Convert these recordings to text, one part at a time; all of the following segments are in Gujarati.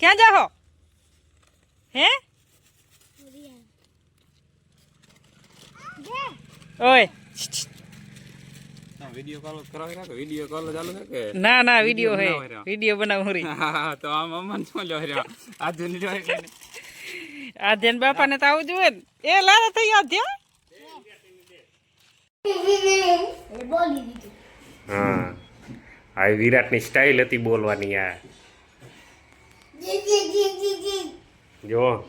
ક્યાં જાહો? હે? ઓય. વીડિયો કોલ કરાવી રાખો વીડિયો કોલ ચાલુ છે કે? ના ના વીડિયો હે. બનાવો બનાવું રી તો આમ અમન શું લ્યો રહ્યો આ જૂની રહ્યો એટલે ને. આ ધ્યાન બાપાને તો આવું જોઈએ ને. એ લારા થઈ આ ધ્યાન? હા. આ વિરાટની સ્ટાઇલ હતી બોલવાની આ. જો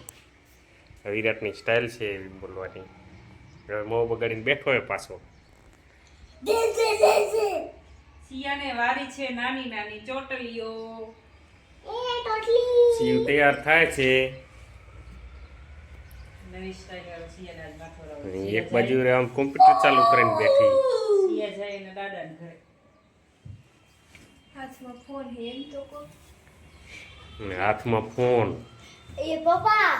વિરાટની સ્ટાઇલ છે એવી બોલવાની. હવે મોં બગાડીને બેઠો હોય પાછો. સિયાને વારી છે નાની નાની ચોટલીઓ. સિંહ તૈયાર થાય છે. એક બાજુ આમ કોમ્પ્યુટર ચાલુ કરીને બેઠી. સિયા જાય એના દાદાને ઘરે. હાથમાં ફોન હે એમ તો અને હાથમાં ફોન એ પપ્પા.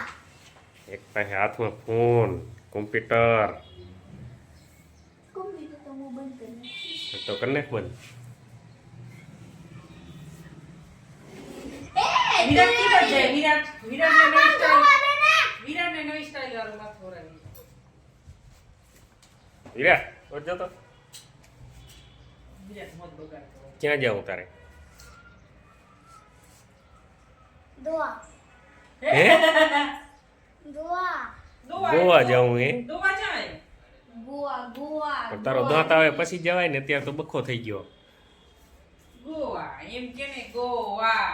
એક પાસે હાથમાં ફોન કોમ્પ્યુટર. કોમ્પ્યુટર તો હું બંધ કરી તો કરી બંધ. વિરાટ કી બાજુ જાય. વિરાટ વિરાટને નવી સ્ટાઈલ વિરાટને નવી સ્ટાઈલ વાળો માથો રાવી વિરાટ ઓર જતો વિરાટ મોત બગાડ ક્યાં જાઉં તારે? દોઆ હે? દોઆ. ગોવા જાઉં હે? દોવા જાય. ગોવા ગોવા તારો દાંત આવે પછી જવાય ને અત્યારે તો બખો થઈ ગયો. ગોવા એમ કે ને ગોવા.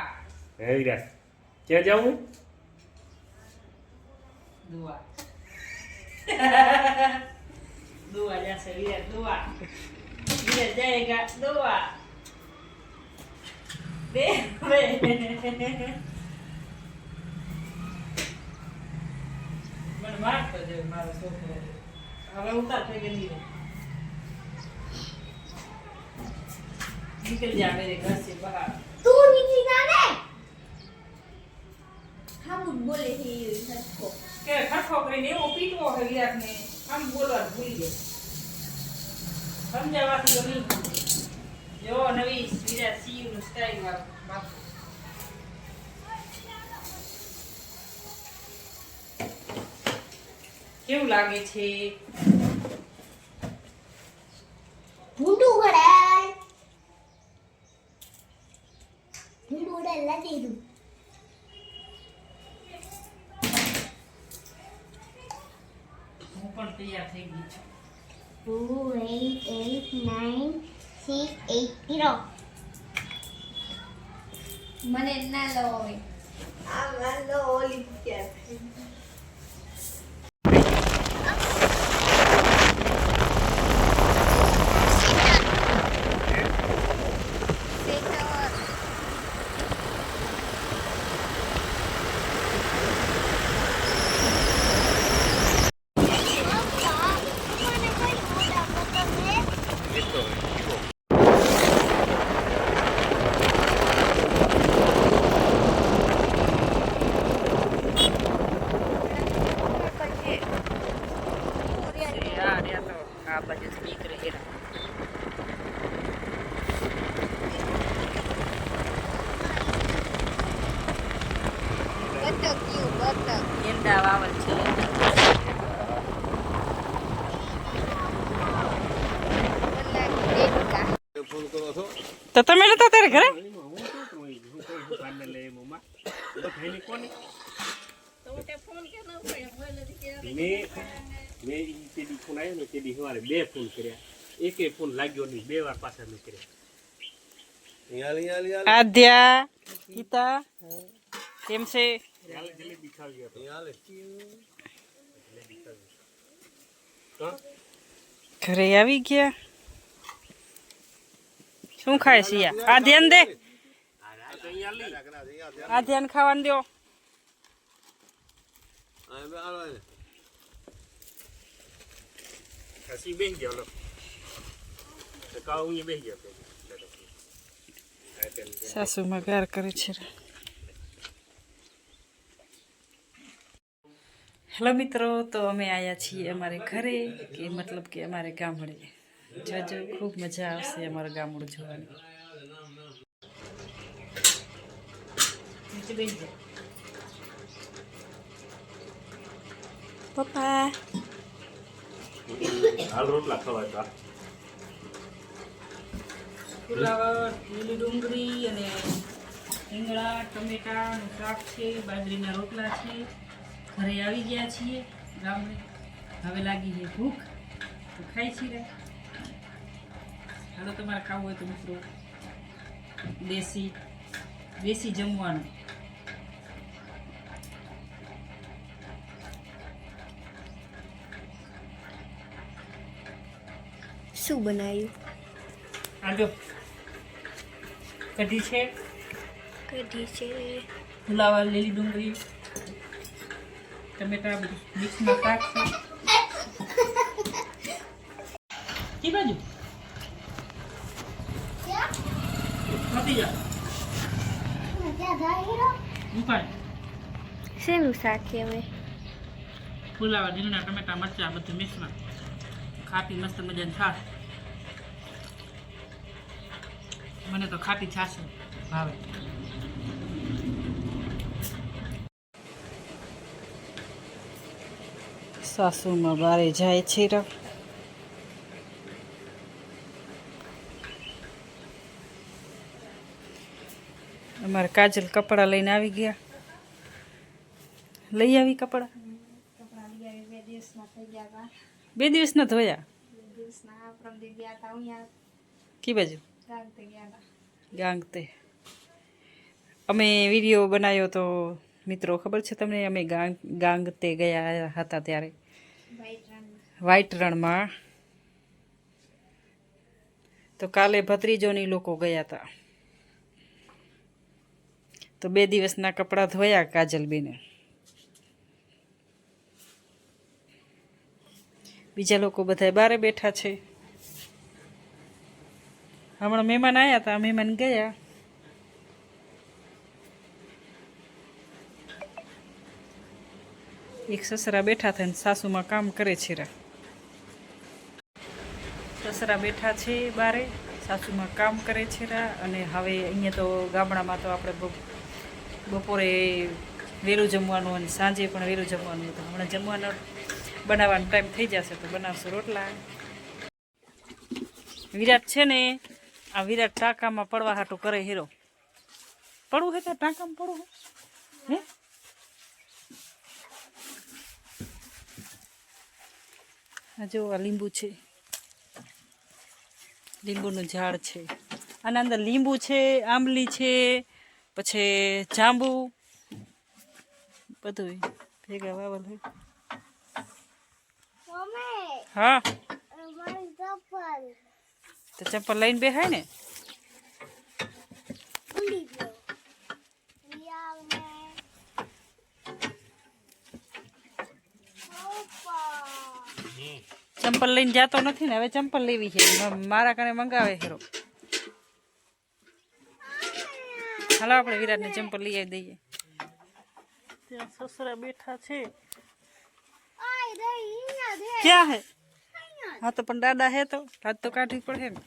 હે વિરાજ ક્યાં જાઉં દુઆ. દુઆ જશે વિરાટ દુઆ. વિરાટ જાયેગા દુઆ. બે બે મને છે મારો છોકરો હવે ઉતાર થઈ ગયેલી નીકળી જાય મેરે ઘર છે બહાર તું નીકળી ના રે ખામું બોલે છે ખટકો કે ખટકો કરીને એવો પીટવો હે વિરાટને આમ બોલવા ભૂલી ગયો સમજાવાથી તો નહીં જો નવી વિરાટ સીયુ નું. સ્ટાઈલ વાળું કેવું લાગે છે? ભૂંડું ઘડાય ભૂંડું ઘડાય લાગી દઉં. હું પણ તૈયાર થઈ ગઈ છું. Two eight eight nine six eight zero મને ના લો હવે યાર યાર તો આ બાજુ નીકળે હેરા. એંડા વાવલ છે. તો તમે નતા તારે ઘરે? મેં મેં એ તે દી ફોન આવ્યો ને તે દી સવારે બે ફોન કર્યા. એકે ફોન લાગ્યો નહીં બે વાર પાછા મેં કર્યા. આદ્યા ગીતા કેમ છે? જલેબી ખાવી ઘરે આવી ગયા? શું ખાય છે આ ધ્યાન દે. આ ધ્યાન ખાવાનું દો હસી બેસી ગયો લો હું બેસી ગયો તો. આ તેમ છે. સાસુમાં ગાર કરે છે હેલો મિત્રો. તો અમે આવ્યા છીએ અમારે ઘરે કે મતલબ કે અમારે ગામડે. જોજો ખૂબ મજા આવશે અમારું ગામડું જોવાની. પપ્પા. હાલ રોટલા ખવાય તો. ફુલાવર લીલી ડુંગળી અને રીંગણા ટમેટા અને શાક છે બાજરીના રોટલા છે. ઘરે આવી ગયા છીએ ગામડે. હવે લાગી છે ભૂખ. તો ખાઈ છીએ હાલો તમારે ખાવું હોય તો મિત્રો. દેશી દેશી જમવાનું. શું બનાવ્યું? આજો કઢી છે. કઢી છે. ફુલાવા લીલી ડુંગળી ટમેટા બધું મિક્સમાં છે કી બાજુ? શેનું શાક હવે? ફુલાવર રીંગણા ટમેટા મરચા બધું મિક્સમાં. ખાટી મસ્ત મજાની છાશ મને તો ખાટી છાશ ભાવે. સાસુમાં બારે જાય છે રા. અમારે કાજલ કપડાં લઈને આવી ગયા. લઈ આવી કપડાં? બે દિવસના ધોયા? કી બાજુ? ગામ ગયા હતા. ગાંગ અમે વીડિયો બનાવ્યો તો મિત્રો ખબર છે તમને? અમે ગાંગ ગાંગતે ગયા હતા ત્યારે. વ્હાઈટ રણમાં તો કાલે ભત્રીજોની લોકો ગયા હતા. તો બે દિવસના કપડાં ધોયા કાજલબેને. બીજા લોકો બધા બારે બેઠા છે. હમણાં મહેમાન આવ્યા હતા મહેમાન ગયા. એક સસરા બેઠા થઈને સાસુમાં કામ કરે છે રા. સસરા બેઠા છે બારે, સાસુમાં કામ કરે છે રા અને હવે અહીંયા તો ગામડામાં તો આપણે બપ- બપોરે વહેલું જમવાનું અને સાંજે પણ વહેલું જમવાનું તો હમણાં જમવાનો બનાવવાનો ટાઈમ થઈ જશે તો બનાવશું રોટલા. વિરાટ છે ને, આ વિરાટ ટાંકામાં પડવા હાટું કરે હીરો. પડવું હે તો ટાંકામાં પડવું હે? આ જો આ લીંબુ છે. લીંબુનું ઝાડ છે. આના અંદર લીંબુ છે, આંબલી છે, પછી જાંબુ. બધું ભેગા વાવલ હોય. હા મારી ચપ્પલ તો ચપ્પલ લઈને બેહાય ને ભૂલી ગયો યાર મેં પપ્પા ચંપલ લઈને જાતો નથી ને હવે ચંપલ લેવી છે મ- મારા કને મંગાવે હેરો। હાલો આપણે વિરાટને ચંપલ લઈ આવી દઈએ. ત્યાં સસરા બેઠા છે. આય દઈ અહીંયા દે ક્યાં હે? હા, તો પણ દાદા હે તો, હાથ તો કાઢવી પડે ને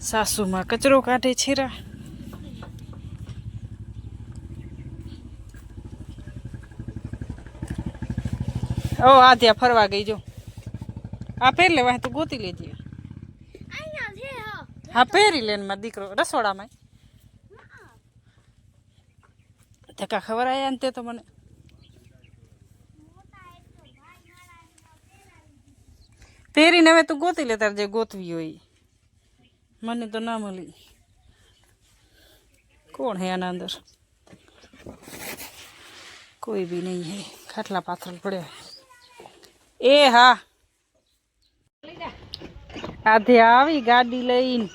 સાસુમાં કચરો કાઢે છે ઓ, આ ત્યાં ફરવા ગઈ જો. આ પહેરી લેવા તું ગોતી લેજે. હા, પહેરી લે મારો દીકરો રસોડામાં. ધક્કા ખબર આવ્યા ને તે તો મને. પહેરીને હવે તું ગોતી લે, તારે જે ગોતવી હોય. મને તો ના મળી. કોણ હે આના અંદર? કોઈ બી નહીં હે. ખાટલા પાથરલ પડ્યા. એ હા. આધે આવી ગાડી લઈને.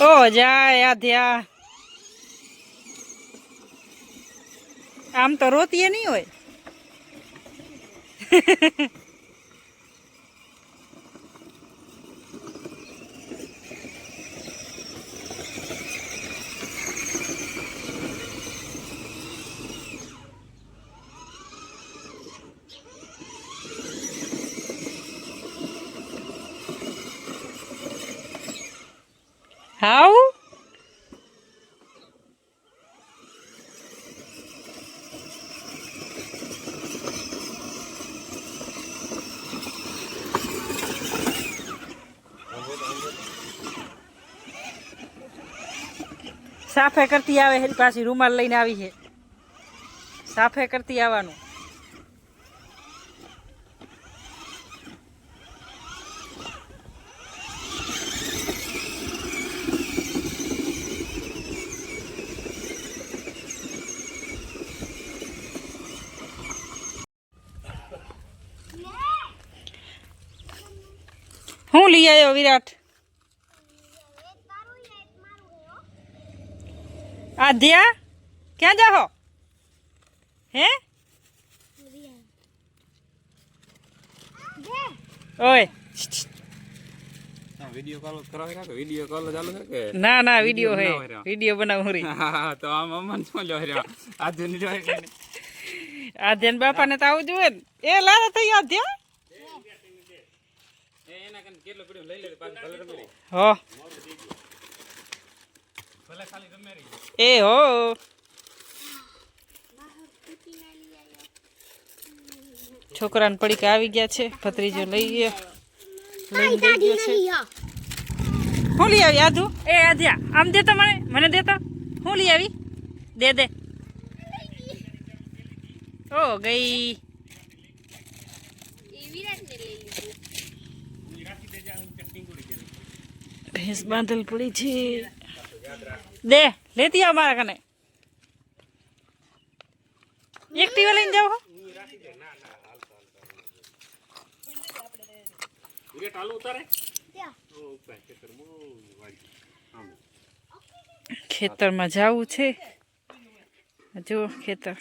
ઓ જાય આધ્યા આમ તો રોતીએ નહીં હોય. હાઉ સાફે કરતી આવે પાછી રૂમાલ લઈને આવી છે. સાફે કરતી આવવાનું. હું લઈ આવ્યો વિરાટ? આધ્યા ક્યાં જાહો હે? ઓય. ના ના વીડિયો હે. વીડિયો બનાવું રી તો આમ અમન શું લ્યો રહ્યા. નહીં? આધ્યાન બાપાને તો આવું જોઈએ એ લારે થઈ એ એના કને કેટલો પડ્યો લઈ લે પાછું ભલે રમી લે. હો. ભલે ખાલી રમે રહી એ હો. છોકરાને પડીકા આવી ગયા છે. ભત્રીજો લઈ ગયો. લઈને ગયો છે. હું. લઈ આવી? આધુ એ આધ્યા આમ દેતા મને. મને દેતા હું લઈ આવી? દે દે. ઓ ગઈ. ભેંસ બાંધલ પડી છે દે લેતી આવ મારા કને એક્ટિવા લઈને જાવ વિરાટ હાલું ઉતારે ખેતરમાં જવું છે જો ખેતર